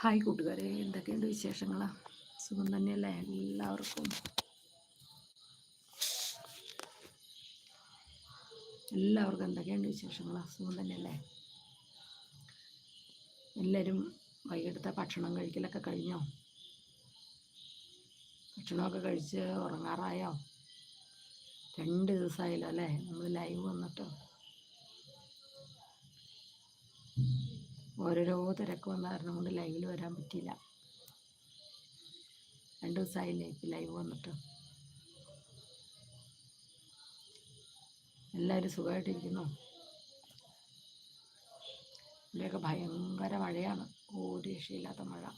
Hi കൂട്ടുകാരെ എന്തൊക്കെയുണ്ട് വിശേഷങ്ങൾ സുഖം തന്നെയല്ലേ? എല്ലാവർക്കും. എല്ലാവർക്കും എന്തൊക്കെയുണ്ട് വിശേഷങ്ങൾ സുഖം തന്നെയല്ലേ? എല്ലാവരും വൈകിട്ടത്തെ ഭക്ഷണം കഴിക്കലൊക്കെ കഴിഞ്ഞോ? ഭക്ഷണമൊക്കെ കഴിച്ച് ഉറങ്ങാറായോ? രണ്ട് ദിവസമായല്ലോ അല്ലേ? നമ്മൾ ലൈവ് വന്നിട്ട്. ഓരോരോ തിരക്ക് വന്ന കാരണം കൊണ്ട് ലൈവിൽ വരാൻ പറ്റിയില്ല. രണ്ട് ദിവസമായില്ലേ ഇപ്പം ലൈവ് വന്നിട്ട്. എല്ലാവരും സുഖമായിട്ടിരിക്കുന്നു? ഇവിടെയൊക്കെ ഭയങ്കര മഴയാണ്. ഒരു രക്ഷയില്ലാത്ത മഴ.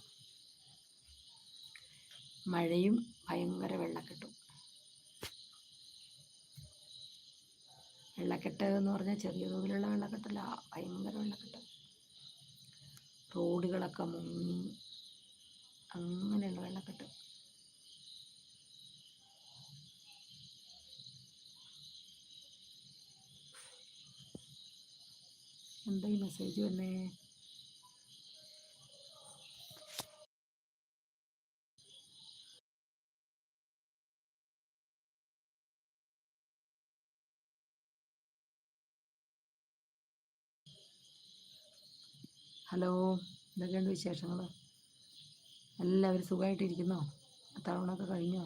മഴയും ഭയങ്കര വെള്ളക്കെട്ടും. വെള്ളക്കെട്ട് എന്ന് പറഞ്ഞാൽ ചെറിയ തോതിലുള്ള വെള്ളക്കെട്ടല്ല ഭയങ്കര വെള്ളക്കെട്ട്. റോഡുകളൊക്കെ മുങ്ങി. അങ്ങനെയുള്ള വെള്ളക്കെട്ട്. എന്താ മെസ്സേജ് വന്നേ? ഹലോ എന്തൊക്കെയുണ്ട് വിശേഷങ്ങൾ എല്ലാവരും സുഖമായിട്ടിരിക്കുന്നോ അത്താവണമൊക്കെ കഴിഞ്ഞോ?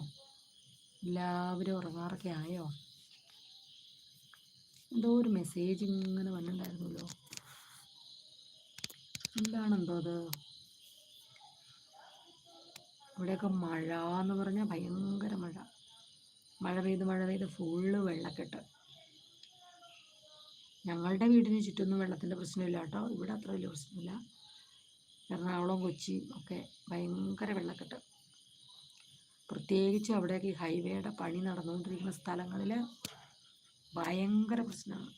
എല്ലാവരും ഉറങ്ങാറൊക്കെ ആയോ? എന്തോ ഒരു മെസ്സേജ് ഇങ്ങനെ വന്നിട്ടുണ്ടായിരുന്നല്ലോ. എന്താണെന്തോ അത്? ഇവിടെയൊക്കെ മഴ എന്ന് പറഞ്ഞാൽ ഭയങ്കര മഴ. മഴ പെയ്ത് മഴ പെയ്ത് ഫുള്ള് വെള്ളക്കെട്ട്. ഞങ്ങളുടെ വീടിന് ചുറ്റൊന്നും വെള്ളത്തിന്റെ പ്രശ്നമില്ല കേട്ടോ. ഇവിടെ അത്ര വലിയ പ്രശ്നമില്ല. എറണാകുളം കൊച്ചി ഒക്കെ ഭയങ്കര വെള്ളക്കെട്ട്. പ്രത്യേകിച്ച് അവിടെയൊക്കെ ഈ ഹൈവേയുടെ പണി നടന്നുകൊണ്ടിരിക്കുന്ന സ്ഥലങ്ങളിൽ ഭയങ്കര പ്രശ്നമാണ്.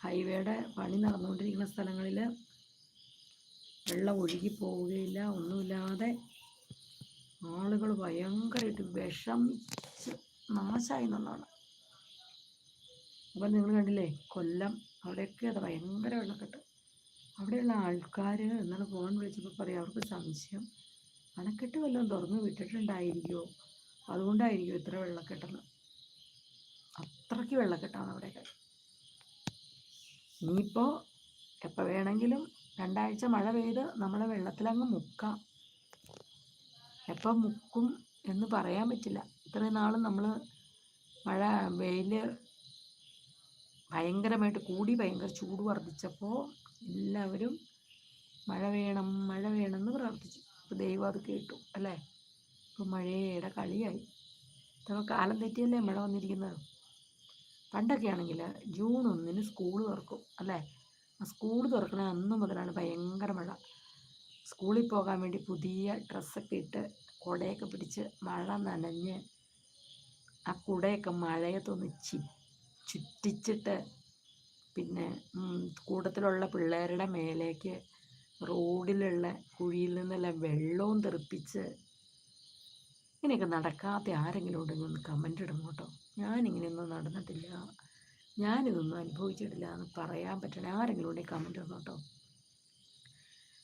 ഹൈവേയുടെ പണി നടന്നുകൊണ്ടിരിക്കുന്ന സ്ഥലങ്ങളിൽ വെള്ളം ഒഴുകി പോവുകയില്ല. ഒന്നുമില്ലാതെ ആളുകൾ ഭയങ്കരമായിട്ട് വിഷമിച്ച് നാശമായി എന്നുള്ളതാണ് അപ്പം നിങ്ങൾ കണ്ടില്ലേ കൊല്ലം അവിടെയൊക്കെ അത് ഭയങ്കര വെള്ളക്കെട്ട്. അവിടെയുള്ള ആൾക്കാർ ഇന്നലെ ഫോൺ വിളിച്ചപ്പോൾ പറയാം അവർക്ക് സംശയം. അണക്കെട്ട് വല്ലതും തുറന്നു വിട്ടിട്ടുണ്ടായിരിക്കുമോ അതുകൊണ്ടായിരിക്കും ഇത്ര വെള്ളക്കെട്ടെന്ന്? അത്രയ്ക്ക് വെള്ളക്കെട്ടാണ് അവിടെയൊക്കെ. ഇനിയിപ്പോൾ എപ്പോൾ വേണമെങ്കിലും രണ്ടാഴ്ച മഴ പെയ്ത് നമ്മളെ വെള്ളത്തിലങ്ങ് മുക്കാം. എപ്പം മുക്കും എന്ന് പറയാൻ പറ്റില്ല. ഇത്രയും നാളും നമ്മൾ മഴ വെയിൽ ഭയങ്കരമായിട്ട് കൂടി ഭയങ്കര ചൂട് വർദ്ധിച്ചപ്പോൾ എല്ലാവരും മഴ വേണം മഴ വേണമെന്ന് പ്രാർത്ഥിച്ചു. അപ്പോൾ ദൈവം അത് കേട്ടു അല്ലേ? ഇപ്പോൾ മഴയുടെ കളിയായി. ഇതൊക്കെ കാലം തെറ്റിയല്ലേ മഴ വന്നിരിക്കുന്നത്? പണ്ടൊക്കെ ആണെങ്കിൽ ജൂൺ ഒന്നിന് സ്കൂൾ തുറക്കും അല്ലേ? ആ സ്കൂൾ തുറക്കുന്ന അന്ന് മുതലാണ് ഭയങ്കര മഴ. സ്കൂളിൽ പോകാൻ വേണ്ടി പുതിയ ഡ്രസ്സൊക്കെ ഇട്ട് കുടയൊക്കെ പിടിച്ച് മഴ നനഞ്ഞ് ആ കുടയൊക്കെ മഴയത്തൊന്ന് ചി ചുറ്റിച്ചിട്ട് പിന്നെ കൂട്ടത്തിലുള്ള പിള്ളേരുടെ മേലേക്ക് റോഡിലുള്ള കുഴിയിൽ നിന്നെല്ലാം വെള്ളവും തെറിപ്പിച്ച് ഇങ്ങനെയൊക്കെ നടക്കാത്ത ആരെങ്കിലും ഉണ്ടെങ്കിൽ ഒന്ന് കമന്റ് ഇടും കേട്ടോ. ഞാനിങ്ങനെയൊന്നും നടന്നിട്ടില്ല. ഞാനിതൊന്നും അനുഭവിച്ചിട്ടില്ല എന്ന് പറയാൻ പറ്റണേ ആരെങ്കിലും ഉണ്ടെങ്കിൽ കമന്റ് ഇടണം കേട്ടോ.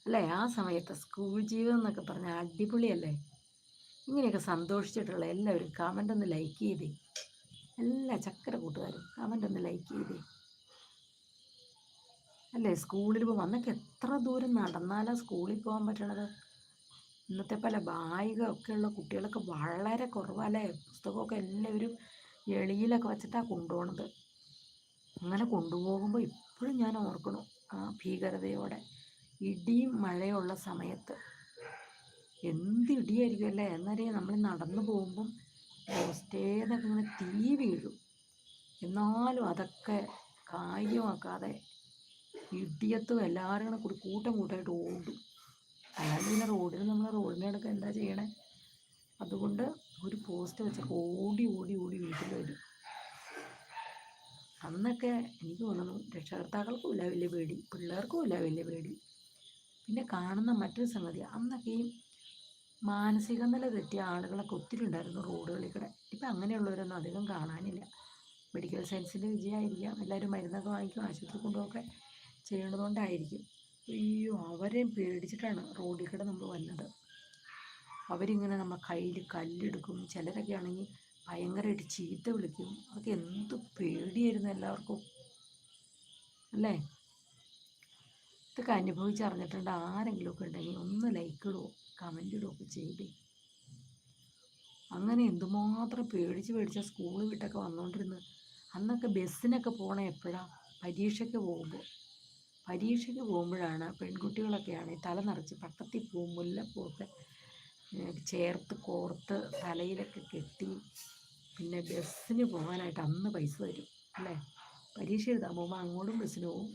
അല്ലേ ആ സമയത്ത് സ്കൂൾ ജീവിതം എന്നൊക്കെ പറഞ്ഞാൽ അടിപൊളിയല്ലേ? ഇങ്ങനെയൊക്കെ സന്തോഷിച്ചിട്ടുള്ള എല്ലാവരും കമന്റ് ഒന്ന് ലൈക്ക് ചെയ്തേ. എല്ലാ ചക്കര കൂട്ടുകാരും. കമന്റ് ഒന്ന് ലൈക്ക് ചെയ്തേ. അല്ലേ സ്കൂളിൽ പോകും അന്നൊക്കെ എത്ര ദൂരം നടന്നാലാണ് സ്കൂളിൽ പോകാൻ പറ്റണത്? ഇന്നത്തെ പല ബായിക ഉള്ള കുട്ടികളൊക്കെ വളരെ കുറവല്ലേ? പുസ്തകമൊക്കെ എല്ലാവരും എളിയിലൊക്കെ വെച്ചിട്ടാണ് കൊണ്ടുപോകണത് അങ്ങനെ കൊണ്ടുപോകുമ്പോൾ ഇപ്പോഴും ഞാൻ ഓർക്കണു ആ ഭീകരതയോടെ ഇടിയും മഴയുള്ള സമയത്ത്. എന്ത് ഇടിയായിരിക്കും അല്ലേ? എന്നറിയാം നമ്മൾ നടന്നു പോകുമ്പം ഇങ്ങനെ തീ വീഴും എന്നാലും അതൊക്കെ കാര്യമാക്കാതെ ഇടിയത്തും എല്ലാവരും കൂടെ കൂടി കൂട്ടം കൂട്ടമായിട്ട് ഓടും. അല്ലാണ്ട് പിന്നെ റോഡിൽ നമ്മൾ റോഡിന്റെ അടക്കം എന്താ ചെയ്യണേ? അതുകൊണ്ട് ഒരു പോസ്റ്റ് വെച്ചൊക്കെ ഓടി ഓടി ഓടി വീട്ടിൽ വരും. അന്നൊക്കെ എനിക്ക് തോന്നുന്നു രക്ഷകർത്താക്കൾക്കും ഇല്ല വലിയ പേടി. പിള്ളേർക്കും ഇല്ല വലിയ പേടി. പിന്നെ കാണുന്ന മറ്റൊരു സംഗതി അന്നൊക്കെ ഈ മാനസിക നില തെറ്റിയ ആളുകളൊക്കെ ഒത്തിരി ഉണ്ടായിരുന്നു റോഡുകളിൽ കൂടെ. ഇപ്പം അങ്ങനെയുള്ളവരൊന്നും അധികം കാണാനില്ല. മെഡിക്കൽ സയൻസിന്റെ വിജയമായിരിക്കാം. എല്ലാവരും മരുന്നൊക്കെ വാങ്ങിക്കും ആശുപത്രി കൊണ്ടുപോകൊക്കെ ചെയ്യണതുകൊണ്ടായിരിക്കും. അയ്യോ അവരെയും പേടിച്ചിട്ടാണ് റോഡിൽ കൂടെ നമ്മൾ വന്നത്. അവരിങ്ങനെ നമ്മൾ കയ്യിൽ കല്ലെടുക്കും. ചിലരൊക്കെ ആണെങ്കിൽ ഭയങ്കരമായിട്ട് ചീത്ത വിളിക്കും. അതൊക്കെ എന്ത് പേടിയായിരുന്നു എല്ലാവർക്കും. അല്ലേ? ഇതൊക്കെ അനുഭവിച്ചറിഞ്ഞിട്ടുണ്ട് ആരെങ്കിലുമൊക്കെ ഉണ്ടെങ്കിൽ ഒന്ന് ലൈക്ക് ഇടുവോ? കമന്റ് ഒക്കെ ചെയ്തേ അങ്ങനെ എന്തുമാത്രം പേടിച്ച് പേടിച്ചാൽ സ്കൂൾ വിട്ടൊക്കെ വന്നുകൊണ്ടിരുന്നത് അന്നൊക്കെ ബസ്സിനൊക്കെ പോണ എപ്പോഴാണ് പരീക്ഷയ്ക്ക് പോകുമ്പോൾ പരീക്ഷയ്ക്ക് പോകുമ്പോഴാണ് പെൺകുട്ടികളൊക്കെ ആണെങ്കിൽ തല നിറച്ച് പട്ടത്തിൽ പൂവും മുല്ലപ്പൂവൊക്കെ ചേർത്ത് കോർത്ത് തലയിലൊക്കെ കെട്ടി പിന്നെ ബസ്സിന് പോകാനായിട്ട് അന്ന് പൈസ തരും അല്ലേ? പരീക്ഷ എഴുതാൻ പോകുമ്പോൾ അങ്ങോട്ടും ബസ്സിന് പോകും.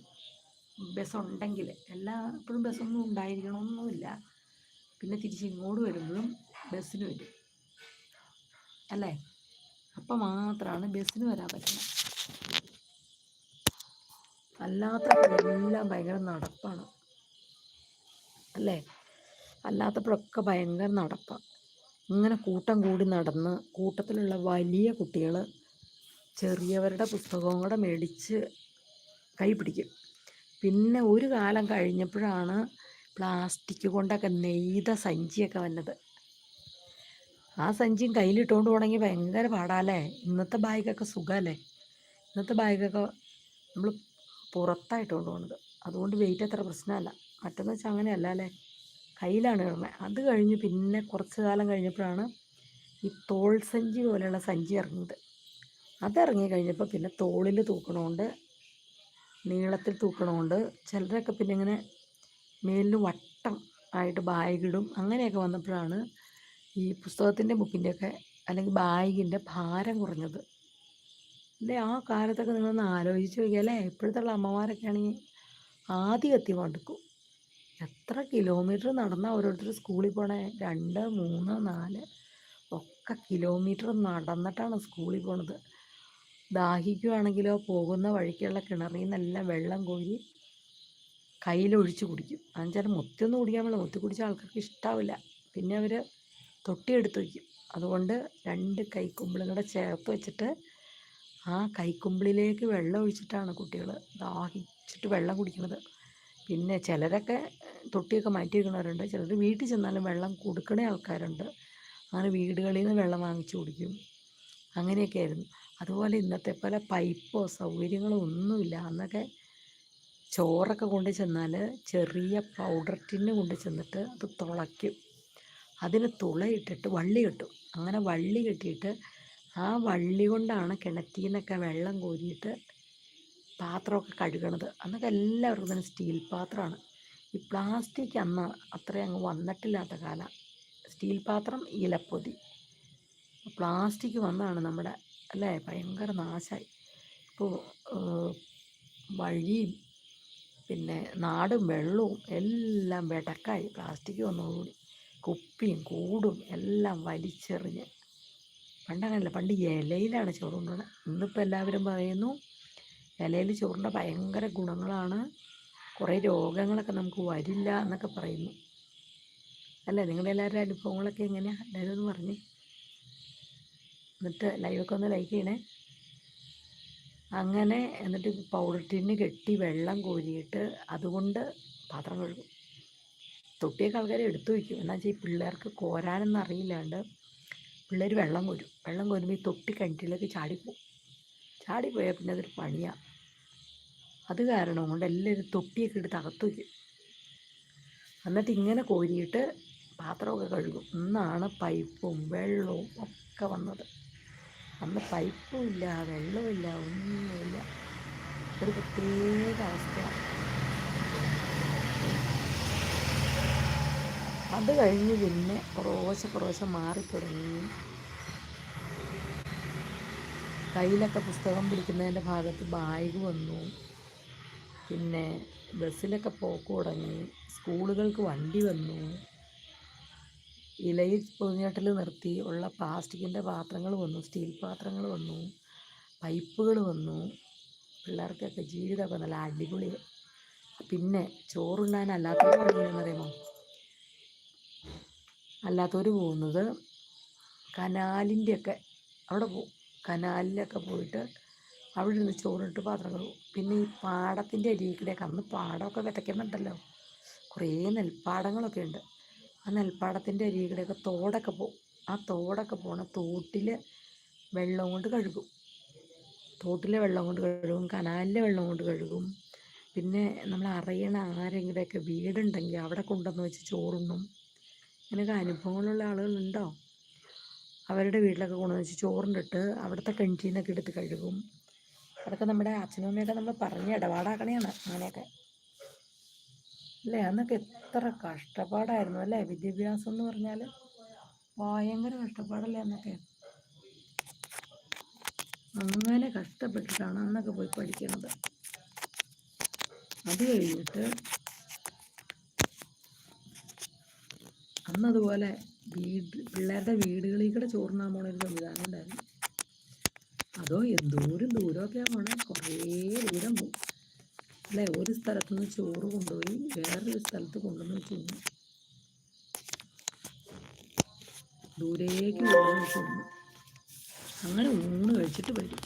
ബസ്സുണ്ടെങ്കിൽ എല്ലാ എപ്പോഴും ബസ്സൊന്നും ഉണ്ടായിരിക്കണമെന്നൊന്നുമില്ല പിന്നെ തിരിച്ച് ഇങ്ങോട്ട് വരുമ്പോഴും ബസ്സിന് വരും. അല്ലേ? അപ്പം മാത്രമാണ് ബസ്സിന് വരാൻ പറ്റുന്നത് അല്ലാത്തപ്പോഴെല്ലാം ഭയങ്കര നടപ്പാണ്. അല്ലേ? അല്ലാത്തപ്പോഴൊക്കെ ഭയങ്കര നടപ്പാണ് ഇങ്ങനെ കൂട്ടം കൂടി നടന്ന് കൂട്ടത്തിലുള്ള വലിയ കുട്ടികൾ ചെറിയവരുടെ പുസ്തകവും കൂടെ മേടിച്ച് കൈ പിടിക്കും. പിന്നെ ഒരു കാലം കഴിഞ്ഞപ്പോഴാണ് പ്ലാസ്റ്റിക് കൊണ്ടൊക്കെ നെയ്ത സഞ്ചിയൊക്കെ വന്നത്. ആ സഞ്ചിയും കയ്യിലിട്ടുകൊണ്ട് പോകണമെങ്കിൽ ഭയങ്കര പാടാല്ലേ? ഇന്നത്തെ ബാഗൊക്കെ സുഖമല്ലേ ഇന്നത്തെ ബാഗൊക്കെ നമ്മൾ പുറത്തായിട്ടുകൊണ്ട് പോകുന്നത് അതുകൊണ്ട് വെയിറ്റ് അത്ര പ്രശ്നമല്ല. മറ്റെന്ന് വെച്ചാൽ അങ്ങനെയല്ല അല്ലേ കയ്യിലാണ് കിടന്നത് അത് കഴിഞ്ഞ് പിന്നെ കുറച്ച് കാലം കഴിഞ്ഞപ്പോഴാണ് ഈ തോൾ സഞ്ചി പോലെയുള്ള സഞ്ചി ഇറങ്ങിയത് അതിറങ്ങി കഴിഞ്ഞപ്പോൾ പിന്നെ തോളിൽ തൂക്കണമുണ്ട് നീളത്തിൽ തൂക്കണമുണ്ട് ചിലരൊക്കെ പിന്നെ ഇങ്ങനെ മേലിൽ വട്ടം ആയിട്ട് ബാഗിടും. അങ്ങനെയൊക്കെ വന്നപ്പോഴാണ് ഈ പുസ്തകത്തിന്റെ ബുക്കിന്റെയൊക്കെ അല്ലെങ്കിൽ ബാഗിന്റെ ഭാരം കുറഞ്ഞത്. അല്ലേ? ആ കാലത്തൊക്കെ നിങ്ങളൊന്ന് ആലോചിച്ച് നോക്കിയാൽ അല്ലേ? ഇപ്പോഴത്തെ അമ്മമാരൊക്കെ ആണെങ്കിൽ ആദ്യം എത്തി മടുക്കും. എത്ര കിലോമീറ്റർ നടന്നാൽ ഓരോരുത്തർ സ്കൂളിൽ പോണേ? രണ്ട് മൂന്ന് നാല് ഒക്കെ കിലോമീറ്റർ നടന്നിട്ടാണ് സ്കൂളിൽ പോണത്. ദാഹിക്കുകയാണെങ്കിലോ പോകുന്ന വഴിക്കുള്ള കിണറിൽ നിന്നെല്ലാം വെള്ളം കോരി കയ്യിലൊഴിച്ച് കുടിക്കും. എന്നുവെച്ചാൽ മുത്തിയൊന്നും കുടിക്കാൻ പാടില്ല. മുത്തി കുടിച്ച ആൾക്കാർക്ക് ഇഷ്ടാവില്ല. പിന്നെ അവർ തൊട്ടിയെടുത്ത് വയ്ക്കും. അതുകൊണ്ട് രണ്ട് കൈക്കുമ്പിളും കൂടെ ചേർത്ത് വെച്ചിട്ട് ആ കൈക്കുമ്പിളിലേക്ക് വെള്ളം ഒഴിച്ചിട്ടാണ് കുട്ടികൾ ദാഹിച്ചിട്ട് വെള്ളം കുടിക്കുന്നത്. പിന്നെ ചിലരൊക്കെ തൊട്ടിയൊക്കെ മാറ്റി വയ്ക്കുന്നവരുണ്ട് ചിലർ വീട്ടിൽ ചെന്നാലും വെള്ളം കൊടുക്കണ ആൾക്കാരുണ്ട്. അങ്ങനെ വീടുകളിൽ നിന്ന് വെള്ളം വാങ്ങിച്ചു കുടിക്കും. അങ്ങനെയൊക്കെ ആയിരുന്നു. അതുപോലെ ഇന്നത്തെ പോലെ പൈപ്പോ സൗകര്യങ്ങളോ ഒന്നുമില്ല. അന്നൊക്കെ ചോറൊക്കെ കൊണ്ട് ചെന്നാൽ ചെറിയ പൗഡർ ടിന്ന് കൊണ്ട് ചെന്നിട്ട് അത് തുളയ്ക്കും. അതിന് തുളയിട്ടിട്ട് വള്ളി കെട്ടും. അങ്ങനെ വള്ളി കെട്ടിയിട്ട് ആ വള്ളി കൊണ്ടാണ് കിണറ്റിൽ നിന്നൊക്കെ വെള്ളം കോരിയിട്ട് പാത്രമൊക്കെ കഴുകണത്. അന്നൊക്കെ എല്ലാവർക്കും തന്നെ സ്റ്റീൽ പാത്രമാണ്. ഈ പ്ലാസ്റ്റിക് അന്ന് അത്രയും അങ്ങ് വന്നിട്ടില്ലാത്ത കാലം. സ്റ്റീൽ പാത്രം ഇലപ്പൊതി. പ്ലാസ്റ്റിക് വന്നാണ് നമ്മുടെ അല്ലേ? ഭയങ്കര നാശമായി ഇപ്പോൾ വഴിയും പിന്നെ നാടും വെള്ളവും എല്ലാം വെടക്കായി. പ്ലാസ്റ്റിക് വന്നതോടുകൂടി കുപ്പിയും കൂടും എല്ലാം വലിച്ചെറിഞ്ഞ്. പണ്ടങ്ങനല്ല പണ്ട് ഇലയിലാണ് ചോറുണ്ടത് ഇന്നിപ്പോൾ എല്ലാവരും പറയുന്നു ഇലയിൽ ചോറിന്റെ ഭയങ്കര ഗുണങ്ങളാണ്. കുറേ രോഗങ്ങളൊക്കെ നമുക്ക് വരില്ല എന്നൊക്കെ പറയുന്നു. അല്ല? നിങ്ങളുടെ എല്ലാവരുടെ അനുഭവങ്ങളൊക്കെ എങ്ങനെയാണ് എല്ലാവരും ഒന്ന് പറഞ്ഞേ. എന്നിട്ട് ലൈവൊക്കെ ഒന്ന് ലൈക്ക് ചെയ്യണേ. അങ്ങനെ എന്നിട്ട് പൗഡർ ടിന്ന് കെട്ടി വെള്ളം കോരിയിട്ട് അതുകൊണ്ട് പാത്രം കഴുകും. തൊട്ടിയൊക്കെ ആൾക്കാർ എടുത്തു വയ്ക്കും. എന്നാ വെച്ചാൽ ഈ പിള്ളേർക്ക് കോരാനൊന്നും അറിയില്ലാണ്ട് പിള്ളേർ വെള്ളം കോരും. വെള്ളം കോരുമ്പോൾ ഈ തൊട്ടി കിണറ്റിലേക്ക് ചാടിപ്പോവും. ചാടിപ്പോയാൽ പിന്നെ അതൊരു പണിയാണ് അത് കാരണം കൊണ്ട് എല്ലാവരും തൊട്ടിയൊക്കെ എടുത്ത് അകത്ത് വയ്ക്കും. എന്നിട്ട് ഇങ്ങനെ കോരിയിട്ട് പാത്രമൊക്കെ കഴുകും. ഇന്നാണ് പൈപ്പും വെള്ളവും ഒക്കെ വന്നത്. അന്ന് പൈപ്പും ഇല്ല വെള്ളമില്ല ഒന്നുമില്ല ഒരു പ്രത്യേക അവസ്ഥയാണ് അത് കഴിഞ്ഞ് പിന്നെ കുറേശ്ശെ കുറേശ്ശെ മാറിത്തുടങ്ങി കയ്യിലൊക്കെ പുസ്തകം പിടിക്കുന്നതിന്റെ ഭാഗത്ത് ബാഗ് വന്നു. പിന്നെ ബസ്സിലൊക്കെ പോക്ക് തുടങ്ങി. സ്കൂളുകൾക്ക് വണ്ടി വന്നു. ഇലയിൽ പൊതിഞ്ഞട്ടിൽ നിർത്തി ഉള്ള പ്ലാസ്റ്റിക്കിന്റെ പാത്രങ്ങൾ വന്നു സ്റ്റീൽ പാത്രങ്ങൾ വന്നു പൈപ്പുകൾ വന്നു. പിള്ളേർക്കൊക്കെ ജീവിതമൊക്കെ നല്ല അടിപൊളി. പിന്നെ ചോറുണ്ണാൻ അല്ലാത്തവർ അറിയുമോ അല്ലാത്തവർ പോകുന്നത് കനാലിന്റെയൊക്കെ അവിടെ പോകും. കനാലിലൊക്കെ പോയിട്ട് അവിടെ ഇരുന്ന് ചോറിട്ട് പാത്രങ്ങൾ പിന്നെ ഈ പാടത്തിന്റെ അരികിൽ കൂടെയൊക്കെ അന്ന് പാടമൊക്കെ വിതയ്ക്കുന്നുണ്ടല്ലോ. കുറേ നെൽപ്പാടങ്ങളൊക്കെ ഉണ്ട്. ആ നെൽപ്പാടത്തിന്റെ അരികിലൊക്കെ തോടൊക്കെ പോകും ആ തോടൊക്കെ പോണ തോട്ടിൽ വെള്ളം കൊണ്ട് കഴുകും. തോട്ടിലെ വെള്ളം കൊണ്ട് കഴുകും കനാലിലെ വെള്ളം കൊണ്ട് കഴുകും. പിന്നെ നമ്മൾ അറിയണ ആരെങ്കിലുമൊക്കെ വീടുണ്ടെങ്കിൽ അവിടെ കൊണ്ടുവന്ന് വെച്ച് ചോറുണ്ണും. ഇങ്ങനെയൊക്കെ അനുഭവങ്ങളുള്ള ആളുകളുണ്ടോ? അവരുടെ വീട്ടിലൊക്കെ കൊണ്ടുവന്ന് വെച്ച് ചോറുണ്ടിട്ട് അവിടുത്തെ കിണറ്റിൽ എടുത്ത് കഴുകും. അതൊക്കെ നമ്മുടെ അച്ഛനും അമ്മയൊക്കെ നമ്മൾ പറഞ്ഞ് ഇടപാടാക്കണേയാണ് അങ്ങനെയൊക്കെ. അല്ലേ? അന്നൊക്കെ എത്ര കഷ്ടപ്പാടായിരുന്നു അല്ലേ? വിദ്യാഭ്യാസം എന്ന് പറഞ്ഞാൽ ഭയങ്കര കഷ്ടപ്പാടല്ലേ അന്നൊക്കെ? അങ്ങനെ കഷ്ടപ്പെട്ടിട്ടാണ് അന്നൊക്കെ പോയി പഠിക്കുന്നത് അത് കഴിഞ്ഞിട്ട് അന്നതുപോലെ വീട് പിള്ളേരുടെ വീടുകളിൽ കൂടെ ചോറിനാൻ പോണ ഒരു സംവിധാനം ഉണ്ടായിരുന്നു. അതോ എന്തോരം ദൂരമൊക്കെയാണ് പോണേ? കുറേ ദൂരം പോകും അല്ലേ ഒരു സ്ഥലത്തു നിന്ന് ചോറ് കൊണ്ടുപോയി വേറൊരു സ്ഥലത്ത് കൊണ്ടുവന്ന് വെച്ച് തിന്നു. ദൂരേക്ക് കൊണ്ടുവന്ന് അങ്ങനെ ഊണ് കഴിച്ചിട്ട് വരും.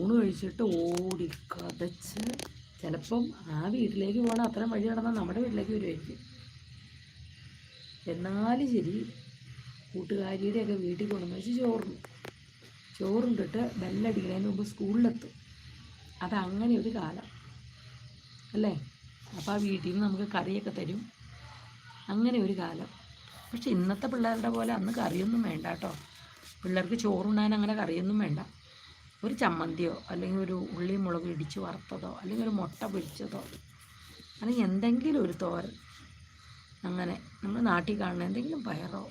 ഊണ് കഴിച്ചിട്ട് ഓടി കതച്ച് ചിലപ്പം ആ വീട്ടിലേക്ക് പോകണം അത്രയും വഴി നടന്നാൽ നമ്മുടെ വീട്ടിലേക്ക് വരുമായിരിക്കും എന്നാലും ശരി കൂട്ടുകാരിയുടെയൊക്കെ വീട്ടിൽ കൊണ്ടുവന്ന് വെച്ച് ചോറുണ്ട് ചോറുണ്ടിട്ട് ബെല്ലടിക്കുന്നതിന് മുമ്പ് സ്കൂളിലെത്തും. അതങ്ങനെ ഒരു കാലം. അല്ലേ? അപ്പോൾ ആ വീട്ടിൽ നിന്ന് നമുക്ക് കറിയൊക്കെ തരും. അങ്ങനെ ഒരു കാലം. പക്ഷെ ഇന്നത്തെ പിള്ളേരുടെ പോലെ അന്ന് കറിയൊന്നും വേണ്ട കേട്ടോ പിള്ളേർക്ക് ചോറുണ്ണാൻ അങ്ങനെ കറിയൊന്നും വേണ്ട. ഒരു ചമ്മന്തിയോ അല്ലെങ്കിൽ ഒരു ഉള്ളി മുളക് ഇടിച്ച് വറുത്തതോ അല്ലെങ്കിൽ ഒരു മുട്ട പൊരിച്ചതോ അല്ലെങ്കിൽ എന്തെങ്കിലും ഒരു തോരൻ അങ്ങനെ നമ്മൾ നാട്ടിൽ കാണുന്ന എന്തെങ്കിലും പയറോ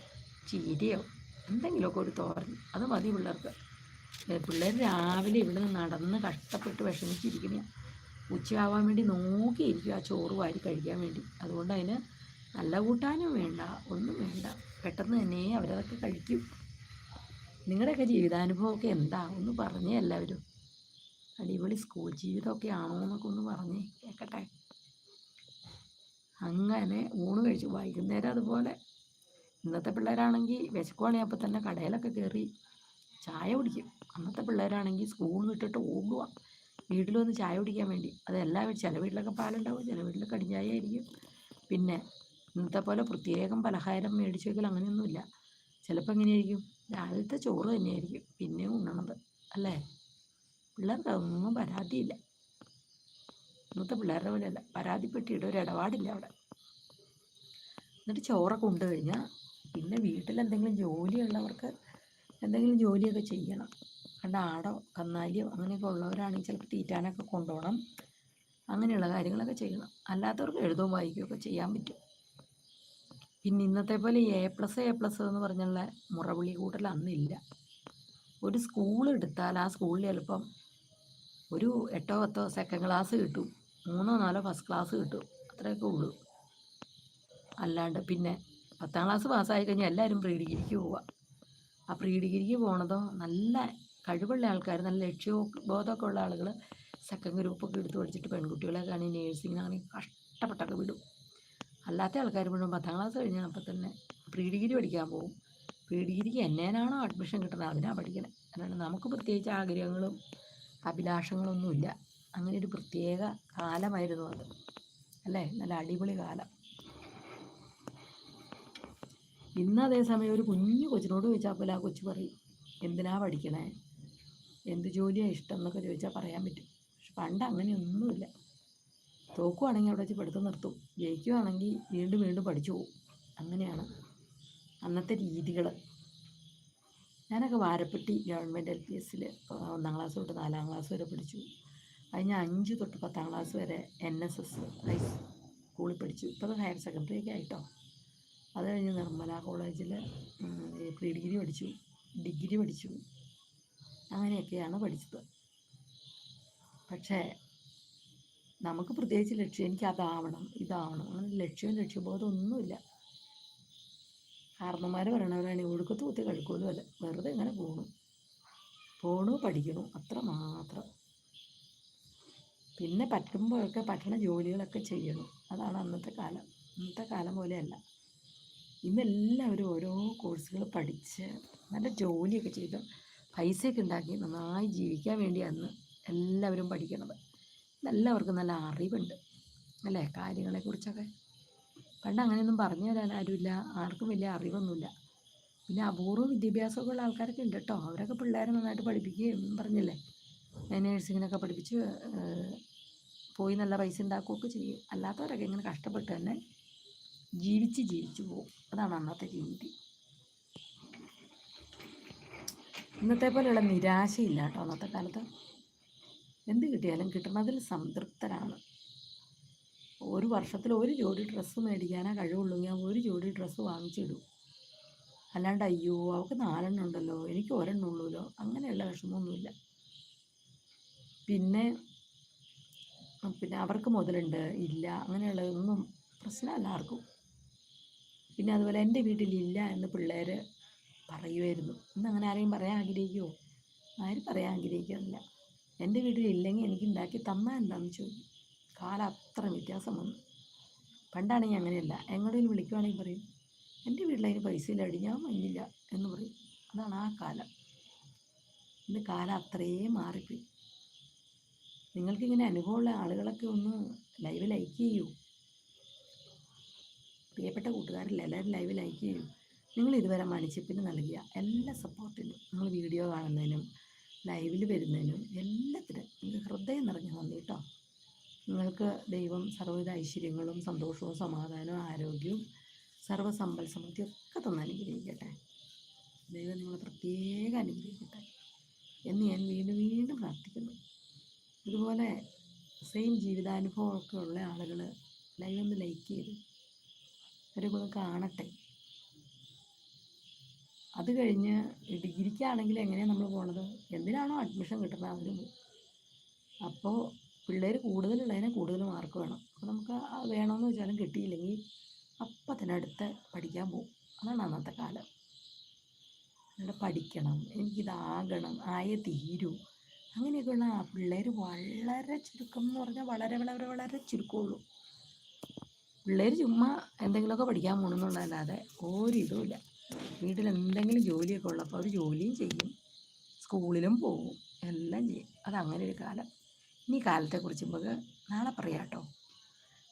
ചീരയോ എന്തെങ്കിലുമൊക്കെ ഒരു തോരൻ അത് മതി പിള്ളേർക്ക്. പിള്ളേർ രാവിലെ ഇവിടെ നിന്ന് നടന്ന് കഷ്ടപ്പെട്ട് വിഷമിച്ചിരിക്കുന്ന ഉച്ചയാവാൻ വേണ്ടി നോക്കിയിരിക്കും ആ ചോറ് വാരി കഴിക്കാൻ വേണ്ടി. അതുകൊണ്ട് അതിന് നല്ല കൂട്ടാനും വേണ്ട ഒന്നും വേണ്ട. പെട്ടെന്ന് തന്നെ അവരതൊക്കെ കഴിക്കും. നിങ്ങളുടെയൊക്കെ ജീവിതാനുഭവമൊക്കെ എന്താ? ഒന്ന് പറഞ്ഞേ എല്ലാവരും. അടിപൊളി സ്കൂൾ ജീവിതമൊക്കെ ആണോ എന്നൊക്കെ ഒന്ന് പറഞ്ഞേ കേൾക്കട്ടെ അങ്ങനെ ഊണ് കഴിച്ചു. വൈകുന്നേരം അതുപോലെ ഇന്നത്തെ പിള്ളേരാണെങ്കിൽ വിശക്കുവാണെങ്കിൽ അപ്പം തന്നെ കടയിലൊക്കെ കയറി ചായ കുടിക്കും. അന്നത്തെ പിള്ളേരാണെങ്കിൽ സ്കൂളിൽ ഇട്ടിട്ട് ഓടുക വീട്ടിൽ വന്ന് ചായ കുടിക്കാൻ വേണ്ടി. അത് ചില വീട്ടിലൊക്കെ പാലുണ്ടാവും ചില വീട്ടിൽ കടിഞ്ഞായ ആയിരിക്കും പിന്നെ ഇന്നത്തെ പോലെ പ്രത്യേകം പലഹാരം മേടിച്ചു വെക്കൽ അങ്ങനെയൊന്നുമില്ല. ചിലപ്പോൾ എങ്ങനെയായിരിക്കും? രാവിലത്തെ ചോറ് തന്നെയായിരിക്കും. പിന്നെ ഉണ്ണണത് അല്ലേ? പിള്ളേർക്ക് അതൊന്നും പരാതിയില്ല. ഇന്നത്തെ പിള്ളേരുടെ പോലെയല്ല പരാതിപ്പെട്ടിട്ട് ഒരു ഇടപാടില്ല അവിടെ. എന്നിട്ട് ചോറൊക്കെ ഉണ്ട് കഴിഞ്ഞാൽ പിന്നെ വീട്ടിൽ എന്തെങ്കിലും ജോലിയുള്ളവർക്ക് എന്തെങ്കിലും ജോലിയൊക്കെ ചെയ്യണം. കണ്ട ആടോ കന്നാലിയോ അങ്ങനെയൊക്കെ ഉള്ളവരാണെങ്കിൽ ചിലപ്പോൾ തീറ്റാനൊക്കെ കൊണ്ടുപോകണം. അങ്ങനെയുള്ള കാര്യങ്ങളൊക്കെ ചെയ്യണം. അല്ലാത്തവർക്ക് എഴുതും വായിക്കുകയൊക്കെ ചെയ്യാൻ പറ്റും. പിന്നെ ഇന്നത്തെ പോലെ എ പ്ലസ് എ പ്ലസ് എന്ന് പറഞ്ഞുള്ള മുറവിളി കൂട്ടൽ അന്നില്ല. ഒരു സ്കൂൾ എടുത്താൽ ആ സ്കൂളിൽ ചിലപ്പം ഒരു എട്ടോ പത്തോ സെക്കൻഡ് ക്ലാസ് കിട്ടും. മൂന്നോ നാലോ ഫസ്റ്റ് ക്ലാസ് കിട്ടും. അത്രയൊക്കെ ഉള്ളൂ. അല്ലാണ്ട് പിന്നെ പത്താം ക്ലാസ് പാസ്സായി കഴിഞ്ഞാൽ എല്ലാവരും പ്രീ ഡിഗ്രിക്ക് പോവുക. ആ പ്രീ ഡിഗ്രിക്ക് പോണതോ നല്ല കഴിവുള്ള ആൾക്കാർ നല്ല ലക്ഷ്യബോധമൊക്കെ ഉള്ള ആളുകൾ സെക്കൻഡ് ഗ്രൂപ്പൊക്കെ എടുത്ത് പഠിച്ചിട്ട് പെൺകുട്ടികളെ ആണെങ്കിൽ നേഴ്സിംഗ് ആണെങ്കിൽ കഷ്ടപ്പെട്ടൊക്കെ വിടും. അല്ലാത്ത ആൾക്കാർ മുഴുവൻ പത്താം ക്ലാസ് കഴിഞ്ഞാൽ അപ്പം തന്നെ പ്രീ ഡിഗ്രി പഠിക്കാൻ പോകും പ്രീ ഡിഗ്രിക്ക് എന്നേനാണോ അഡ്മിഷൻ കിട്ടുന്നത്? അതിനാണ് പഠിക്കണത് അതാണ് നമുക്ക് പ്രത്യേകിച്ച് ആഗ്രഹങ്ങളും അഭിലാഷങ്ങളൊന്നുമില്ല. അങ്ങനെ ഒരു പ്രത്യേക കാലമായിരുന്നു അത്. അല്ലേ? നല്ല അടിപൊളി കാലം. ഇന്ന് അതേസമയം ഒരു കുഞ്ഞു കൊച്ചിനോട് ചോദിച്ചാൽ പോലെ ആ കൊച്ചു പറയും എന്തിനാ പഠിക്കണേ? എന്ത് ജോലിയാണ് ഇഷ്ടം എന്നൊക്കെ ചോദിച്ചാൽ പറയാൻ പറ്റും. പക്ഷെ പണ്ട് അങ്ങനെയൊന്നുമില്ല. തോക്കുവാണെങ്കിൽ അവിടെ വെച്ച് പഠിത്തം നിർത്തും. ജയിക്കുവാണെങ്കിൽ വീണ്ടും വീണ്ടും പഠിച്ചു പോകും അങ്ങനെയാണ് അന്നത്തെ രീതികൾ ഞാനൊക്കെ വാരപ്പെട്ടി ഗവൺമെന്റ് എൽ പി എസ്സിൽ ഒന്നാം ക്ലാസ് തൊട്ട് നാലാം ക്ലാസ് വരെ പഠിച്ചു. കഴിഞ്ഞ അഞ്ച് തൊട്ട് പത്താം ക്ലാസ് വരെ എൻ എസ് എസ് ഹൈ സ്കൂളിൽ പഠിച്ചു. ഇപ്പോൾ ഹയർ സെക്കൻഡറി ഒക്കെ ആയിട്ടോ. അത് കഴിഞ്ഞ് നിർമ്മല കോളേജിൽ പ്രീ ഡിഗ്രി പഠിച്ചു. ഡിഗ്രി പഠിച്ചു. അങ്ങനെയൊക്കെയാണ് പഠിച്ചത്. പക്ഷേ നമുക്ക് പ്രത്യേകിച്ച് ലക്ഷ്യം എനിക്ക് അതാവണം ഇതാവണം അങ്ങനെ ലക്ഷ്യവും ലക്ഷ്യബോധം ഒന്നുമില്ല കാരണന്മാർ പറയണവരാണ് ഒടുക്കത്ത് കുത്തി അല്ല. വെറുതെ ഇങ്ങനെ പോണു. പോണു പഠിക്കണു അത്ര മാത്രം. പിന്നെ പറ്റുമ്പോഴൊക്കെ പഠന ജോലികളൊക്കെ ചെയ്യണം. അതാണ് അന്നത്തെ കാലം. ഇന്നത്തെ കാലം പോലെയല്ല. ഇന്നെല്ലാവരും ഓരോ കോഴ്സുകൾ പഠിച്ച് നല്ല ജോലിയൊക്കെ ചെയ്ത് പൈസയൊക്കെ ഉണ്ടാക്കി നന്നായി ജീവിക്കാൻ വേണ്ടി അന്ന് എല്ലാവരും പഠിക്കണത്. എല്ലാവർക്കും നല്ല അറിവുണ്ട്. അല്ലേ? കാര്യങ്ങളെക്കുറിച്ചൊക്കെ. പണ്ട് അങ്ങനെയൊന്നും പറഞ്ഞു തരാൻ ആരുമില്ല. ആർക്കും വലിയ അറിവൊന്നുമില്ല. പിന്നെ അപൂർവ വിദ്യാഭ്യാസമൊക്കെ ഉള്ള ആൾക്കാരൊക്കെ ഉണ്ട് കേട്ടോ അവരൊക്കെ പിള്ളേരെ നന്നായിട്ട് പഠിപ്പിക്കുകയും പറഞ്ഞില്ലേ? നേഴ്സിങ്ങിനൊക്കെ പഠിപ്പിച്ച് പോയി നല്ല പൈസ ഉണ്ടാക്കുകയൊക്കെ ചെയ്യും. അല്ലാത്തവരൊക്കെ ഇങ്ങനെ കഷ്ടപ്പെട്ട് തന്നെ ജീവിച്ച് ജീവിച്ചു പോകും. അതാണ് അന്നത്തെ രീതി. ഇന്നത്തെ പോലെയുള്ള നിരാശയില്ല കേട്ടോ അന്നത്തെ കാലത്ത്. എന്ത് കിട്ടിയാലും കിട്ടുന്നതിൽ സംതൃപ്തരാണ്. ഒരു വർഷത്തിൽ ഒരു ജോഡി ഡ്രസ്സ് മേടിക്കാനേ കഴിവുള്ളൂ ഞാൻ ഒരു ജോഡി ഡ്രസ്സ് വാങ്ങിച്ചിടും. അല്ലാണ്ട് അയ്യോ അവൾക്ക് നാലെണ്ണം ഉണ്ടല്ലോ എനിക്ക് ഒരെണ്ണം ഉള്ളൂല്ലോ അങ്ങനെയുള്ള വിഷമമൊന്നുമില്ല. പിന്നെ പിന്നെ അവർക്ക് മുതലുണ്ട് ഇല്ല അങ്ങനെയുള്ളതൊന്നും പ്രശ്നമല്ല ആർക്കും. പിന്നെ അതുപോലെ എന്റെ വീട്ടിലില്ല എന്ന് പിള്ളേർ പറയുമായിരുന്നു ഇന്ന് അങ്ങനെ ആരെയും പറയാൻ ആഗ്രഹിക്കുമോ ആരും പറയാൻ ആഗ്രഹിക്കുന്നില്ല എന്റെ വീട്ടിൽ ഇല്ലെങ്കിൽ എനിക്ക് ഉണ്ടാക്കി തന്നാൽ എന്താണെന്ന് ചോദിക്കും. കാലം അത്ര വ്യത്യാസം വന്നു. പണ്ടാണെങ്കിൽ അങ്ങനെയല്ല. എങ്ങോട്ടെങ്കിലും വിളിക്കുവാണെങ്കിൽ പറയും എന്റെ വീട്ടിൽ അതിന് പൈസ ഇല്ല അടി ഞാൻ മഞ്ഞില്ല എന്ന് പറയും. അതാണ് ആ കാലം. ഇന്ന് കാലം അത്രയും മാറിപ്പോയി. നിങ്ങൾക്കിങ്ങനെ അനുഭവമുള്ള ആളുകളൊക്കെ ഒന്ന് ലൈവ് ലൈക്ക് ചെയ്യൂ. പ്രിയപ്പെട്ട കൂട്ടുകാരില്ല എല്ലാവരും ലൈവ് ലൈക്ക് ചെയ്യൂ. നിങ്ങൾ ഇതുവരെ മണിച്ചിപ്പിന് നൽകിയ എല്ലാ സപ്പോർട്ടിനും നിങ്ങൾ വീഡിയോ കാണുന്നതിനും ലൈവിൽ വരുന്നതിനും എല്ലാത്തിനും നിങ്ങൾക്ക് ഹൃദയം നിറഞ്ഞ നന്ദി കേട്ടോ നിങ്ങൾക്ക് ദൈവം സർവവിധ ഐശ്വര്യങ്ങളും സന്തോഷവും സമാധാനവും ആരോഗ്യവും സർവസമ്പൽ സമൃദ്ധിയും ഒക്കെ തന്നെ അനുഗ്രഹിക്കട്ടെ. ദൈവം നിങ്ങളെ പ്രത്യേകം അനുഗ്രഹിക്കട്ടെ എന്ന് ഞാൻ വീണ്ടും വീണ്ടും പ്രാർത്ഥിക്കുന്നു. ഇതുപോലെ സെയിം ജീവിതാനുഭവമൊക്കെ ഉള്ള ആളുകൾ ലൈവ് ഒന്ന് ലൈക്ക് ചെയ്ത് കൂടെ കാണട്ടെ. അത് കഴിഞ്ഞ് ഡിഗ്രിക്കാണെങ്കിൽ എങ്ങനെയാണ് നമ്മൾ പോണത്? എന്തിനാണോ അഡ്മിഷൻ കിട്ടുന്നത് അതിന് പോകും അപ്പോൾ പിള്ളേർ കൂടുതലുള്ളതിനെ കൂടുതൽ മാർക്ക് വേണം. അപ്പോൾ നമുക്ക് വേണമെന്ന് വെച്ചാലും കിട്ടിയില്ലെങ്കിൽ അപ്പം തന്നെ അടുത്ത് പഠിക്കാൻ പോകും അതാണ് അന്നത്തെ കാലം. അവിടെ പഠിക്കണം എനിക്കിതാകണം ആയേ തീരൂ. അങ്ങനെയൊക്കെയുള്ള പിള്ളേർ വളരെ ചുരുക്കം എന്ന് പറഞ്ഞാൽ വളരെ വളരെ വളരെ ചുരുക്കമുള്ളൂ. പിള്ളേർ ചുമ്മാ എന്തെങ്കിലുമൊക്കെ പഠിക്കാൻ പോകണമെന്നുള്ളതല്ലാതെ ഒരിതുമില്ല വീട്ടിൽ എന്തെങ്കിലും ജോലിയൊക്കെ ഉള്ളപ്പോൾ അവർ ജോലിയും ചെയ്യും. സ്കൂളിലും പോകും എല്ലാം ചെയ്യും. അതങ്ങനെ ഒരു കാലം. ഇനി കാലത്തെക്കുറിച്ച് നമുക്ക് നാളെ പറയാം കേട്ടോ.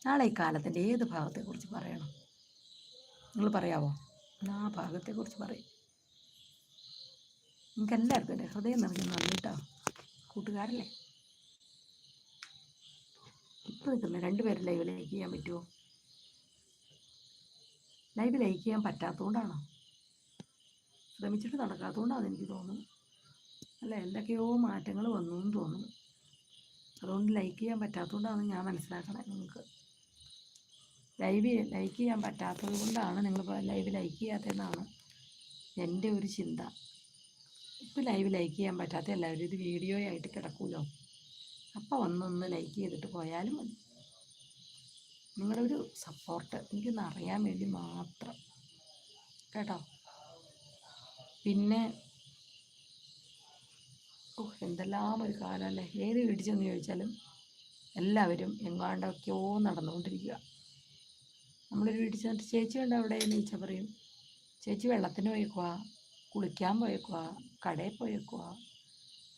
നാളെ ഈ കാലത്തിന്റെ ഏത് ഭാഗത്തെക്കുറിച്ച് പറയണം? നിങ്ങൾ എന്നാ ആ ഭാഗത്തെക്കുറിച്ച് പറയും. നിങ്ങൾക്ക് എല്ലാവർക്കും എന്റെ ഹൃദയം നിറഞ്ഞു നന്ദി കേട്ടോ. കൂട്ടുകാരല്ലേ? ഇപ്പോൾ നിൽക്കുന്ന രണ്ടുപേരും ലൈവ് ലൈക്ക് ചെയ്യാൻ പറ്റുമോ ലൈവ് ലൈക്ക് ചെയ്യാൻ പറ്റാത്തതുകൊണ്ടാണോ? ശ്രമിച്ചിട്ട് നടക്കാത്തതുകൊണ്ടാണ് എനിക്ക് തോന്നുന്നു അല്ല എന്തൊക്കെയോ മാറ്റങ്ങൾ വന്നു എന്ന് തോന്നുന്നു. അതുകൊണ്ട് ലൈക്ക് ചെയ്യാൻ പറ്റാത്തതുകൊണ്ടാണ് ഞാൻ മനസ്സിലാക്കണേ നിങ്ങൾക്ക്. ലൈവ് ലൈക്ക് ചെയ്യാൻ പറ്റാത്തത് കൊണ്ടാണ് നിങ്ങൾ ലൈവ് ലൈക്ക് ചെയ്യാത്തതെന്നാണ് എന്റെ ഒരു ചിന്ത. ഇപ്പോൾ ലൈവ് ലൈക്ക് ചെയ്യാൻ പറ്റാത്ത എല്ലാവരും ഇത് വീഡിയോ ആയിട്ട് കിടക്കുമല്ലോ അപ്പോൾ വന്നൊന്ന് ലൈക്ക് ചെയ്തിട്ട് പോയാലും മതി. നിങ്ങളുടെ ഒരു സപ്പോർട്ട് എനിക്കൊന്ന് അറിയാൻ വേണ്ടി മാത്രം. കേട്ടോ? പിന്നെ ഓ എന്തെല്ലാം ഒരു കാലമല്ലേ ഏത് വീട്ടിൽ ചെന്ന് ചോദിച്ചാലും എല്ലാവരും എങ്ങാണ്ടൊക്കെയോ നടന്നുകൊണ്ടിരിക്കുക. നമ്മളൊരു വീട്ടിൽ ചെന്നിട്ട് ചേച്ചി കണ്ട അവിടെ ചോദിച്ചാൽ പറയും. ചേച്ചി വെള്ളത്തിന് പോയേക്കുക കുളിക്കാൻ പോയേക്കുക കടയിൽ പോയേക്കുക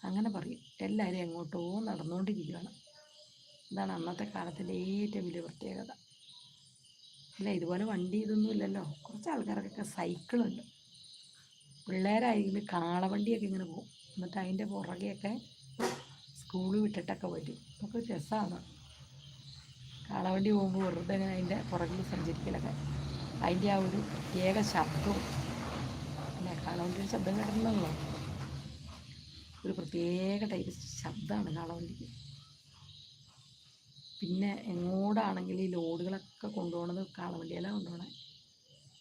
അങ്ങനെ പറയും. എല്ലാവരും എങ്ങോട്ടോ നടന്നുകൊണ്ടിരിക്കുകയാണ്. ഇതാണ് അന്നത്തെ കാലത്തിന്റെ ഏറ്റവും വലിയ പ്രത്യേകത. അല്ല? ഇതുപോലെ വണ്ടി ഇതൊന്നും ഇല്ലല്ലോ. കുറച്ച് ആൾക്കാർക്കൊക്കെ സൈക്കിളുണ്ട്. പിള്ളേരായെങ്കിൽ കാളവണ്ടിയൊക്കെ ഇങ്ങനെ പോകും എന്നിട്ട് അതിന്റെ പുറകെയൊക്കെ സ്കൂൾ വിട്ടിട്ടൊക്കെ വരും. അതൊക്കെ ഒരു രസമാണ്. കാളവണ്ടി പോകുമ്പോൾ വെറുതെ ഇങ്ങനെ അതിന്റെ പുറകിൽ സഞ്ചരിക്കലൊക്കെ. അതിന്റെ ആ ഒരു പ്രത്യേക ശബ്ദവും. അല്ലേ കാളവണ്ടിയുടെ ശബ്ദം കേട്ടിട്ടുണ്ടല്ലോ? ഒരു പ്രത്യേക ടൈപ്പ് ശബ്ദമാണ് കാളവണ്ടിക്ക്. പിന്നെ എങ്ങോട്ടാണെങ്കിൽ ഈ ലോഡുകളൊക്കെ കൊണ്ടുപോകണത് കാളവണ്ടിയിലാണ് കൊണ്ടുപോകണേ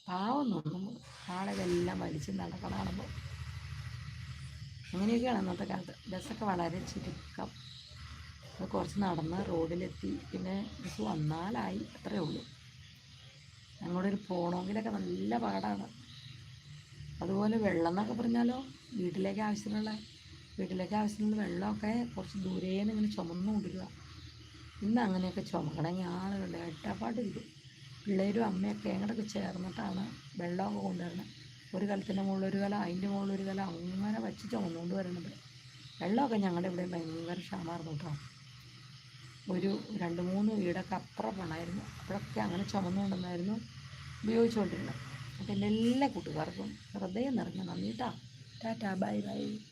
പാവം തോന്നും. വലിച്ച് നടക്കണം കാണുമ്പോൾ അങ്ങനെയൊക്കെയാണ് ഇന്നത്തെ കാലത്ത്. ബസ്സൊക്കെ വളരെ ചുരുക്കം. അത് കുറച്ച് നടന്ന് റോഡിലെത്തി. പിന്നെ ബസ് വന്നാലായി. അത്രേ ഉള്ളൂ. അങ്ങോട്ടൊരു പോകണമെങ്കിലൊക്കെ നല്ല പാടാണ്. അതുപോലെ വെള്ളം എന്നൊക്കെ പറഞ്ഞാലോ വീട്ടിലേക്ക് ആവശ്യത്തിനുള്ള വീട്ടിലേക്ക് ആവശ്യത്തിനുള്ള വെള്ളമൊക്കെ കുറച്ച് ദൂരേന്ന് ഇങ്ങനെ ചുമന്നു കൊണ്ടുവരിക ഇന്ന് അങ്ങനെയൊക്കെ ചുമക്കണമെങ്കിൽ ആളുകളുടെ എട്ടപ്പാട്ടിരിക്കും പിള്ളേരും അമ്മയൊക്കെ എങ്ങോട്ടൊക്കെ ചേർന്നിട്ടാണ് വെള്ളമൊക്കെ കൊണ്ടുവരുന്നത്. ഒരു കലത്തിന്റെ മുകളിൽ ഒരു കല അതിന്റെ മുകളിൽ ഒരു കല അങ്ങനെ വച്ച് ചുമന്നുകൊണ്ട് വരണത് വെള്ളമൊക്കെ ഞങ്ങളുടെ ഇവിടെ ഭയങ്കര ക്ഷാമമായിരുന്നു കേട്ടോ. ഒരു രണ്ട് മൂന്ന് വീടൊക്കെ അപ്പുറം പണമായിരുന്നു. അപ്പോഴൊക്കെ അങ്ങനെ ചുമന്നുകൊണ്ടെന്നായിരുന്നു ഉപയോഗിച്ചുകൊണ്ടിരുന്നത്. അപ്പം എന്റെ എല്ലാ കൂട്ടുകാർക്കും ഹൃദയം നിറഞ്ഞ നന്ദി കേട്ടോ. Tata bye bye.